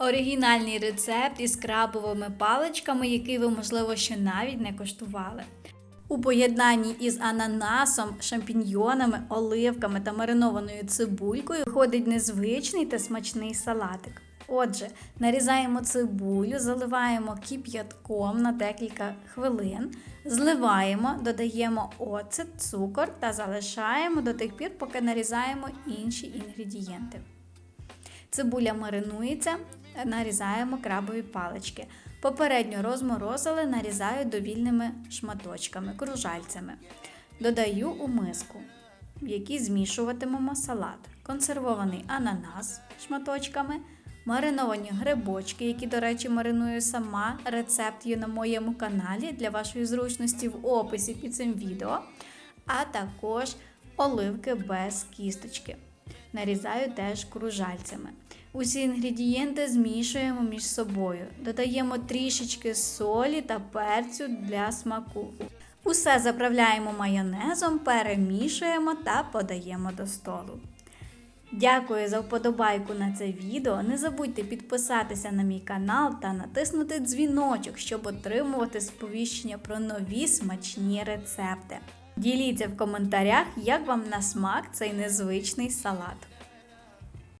Оригінальний рецепт із крабовими паличками, який ви, можливо, ще навіть не коштували. У поєднанні із ананасом, шампіньйонами, оливками та маринованою цибулькою виходить незвичний та смачний салатик. Отже, нарізаємо цибулю, заливаємо кип'ятком на декілька хвилин, зливаємо, додаємо оцет, цукор та залишаємо до тих пір, поки нарізаємо інші інгредієнти. Цибуля маринується, нарізаємо крабові палички. Попередньо розморозили, нарізаю довільними шматочками, кружальцями. Додаю у миску, в якій змішуватимемо салат. Консервований ананас шматочками, мариновані грибочки, які, до речі, мариную сама. Рецепт є на моєму каналі для вашої зручності в описі під цим відео, а також оливки без кісточки. Нарізаю теж кружальцями. Усі інгредієнти змішуємо між собою. Додаємо трішечки солі та перцю для смаку. Усе заправляємо майонезом, перемішуємо та подаємо до столу. Дякую за вподобайку на це відео. Не забудьте підписатися на мій канал та натиснути дзвіночок, щоб отримувати сповіщення про нові смачні рецепти. Діліться в коментарях, як вам на смак цей незвичний салат.